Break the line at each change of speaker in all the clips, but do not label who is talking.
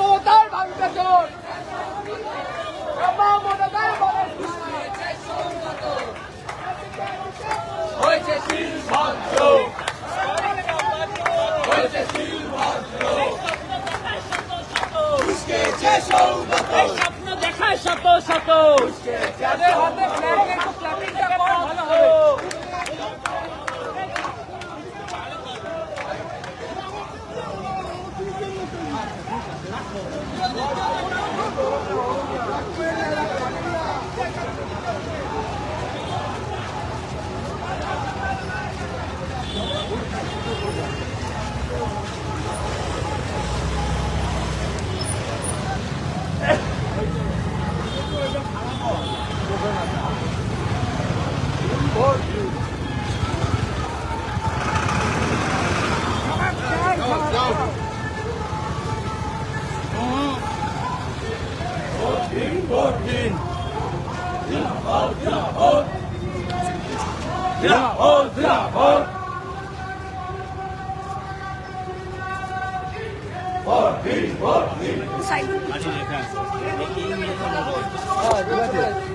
মমতার ভাঙতে চোর মমতার হয়েছে যাদের হাতে ফ্ল্যাগ একটু ক্ল্যাপিংটা করা ভালো হবে দেশের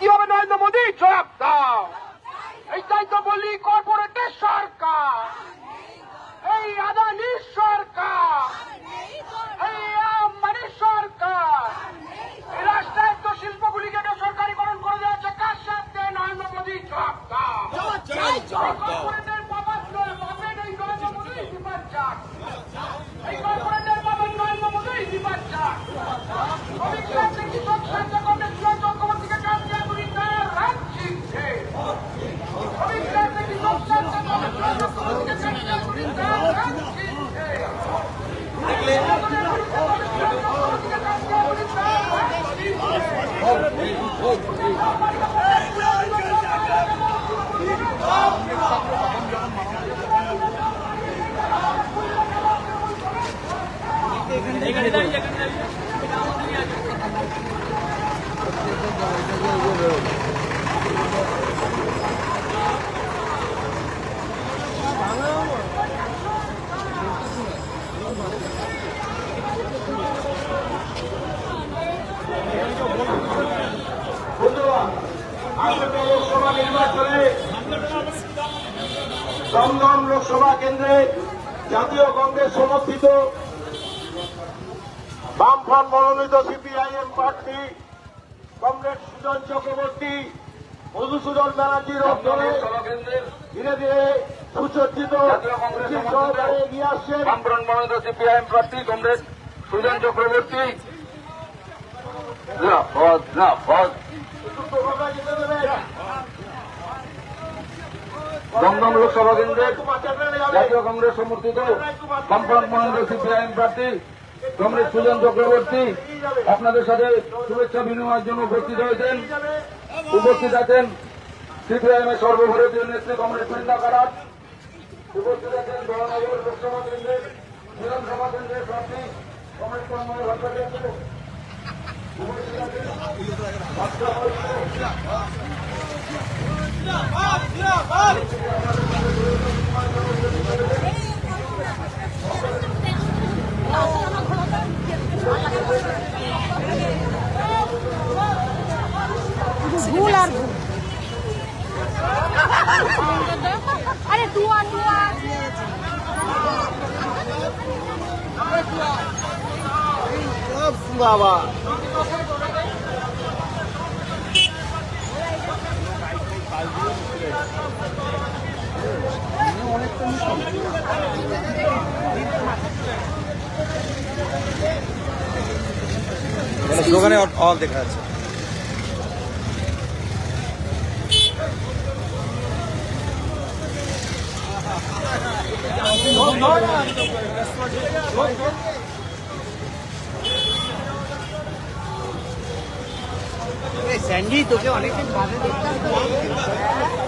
কীভাবে নরেন্দ্র মোদী? জবাব দাও। এইটাই তো বলি কর্পোরেটের সরকার। এই আদানির সরকার। এই আম্বানির সরকার। এই রাষ্ট্রায়ত্ত শিল্পগুলিকে সরকারিকরণ করে দেওয়া হচ্ছে। কার সাথে নরেন্দ্র মোদী? জবাব দাও। কর্পোরেটের
এখানে এখানে
দমদম লোকসভা কেন্দ্রে জাতীয় কংগ্রেস সমর্থিত বামফ্রন্ট মনোনীত সিপিআইএম প্রার্থী কমরেড সুজন চক্রবর্তী মধুসূদন ব্যানার্জির অধ্যয়নে ধীরে ধীরে সুসজ্জিত আসছেন।
বামফ্রন্ট মনোনীত সিপিআইএম প্রার্থী কমরেড সুজন চক্রবর্তী। দমদম লোকসভা কেন্দ্রের জাতীয় কংগ্রেস সমর্থিত বামফ্রন্ট মনোনীত সিপিআইএম প্রার্থী কংগ্রেস সুজন চক্রবর্তী আপনাদের সাথে শুভেচ্ছা বিনিময়ের জন্য উপস্থিত হয়েছেন। উপস্থিত আছেন সিপিআইএম এর সর্বভারতীয় নেত্রী কংগ্রেস বৃন্দা কারাট। উপস্থিত আছেন বড়নগর লোকসভা কেন্দ্রের বিধানসভা কেন্দ্রের প্রার্থী কমরেড তন্ময় ভট্টাচার্য। উপস্থিত আছেন
ভুল আর ভুল। আরে দুয়া দুয়া।
বাবা।
স্লোগানে অল দেখা যাচ্ছে
স্যান্ডি তোকে অনেকদিন বাদে দেখতাম।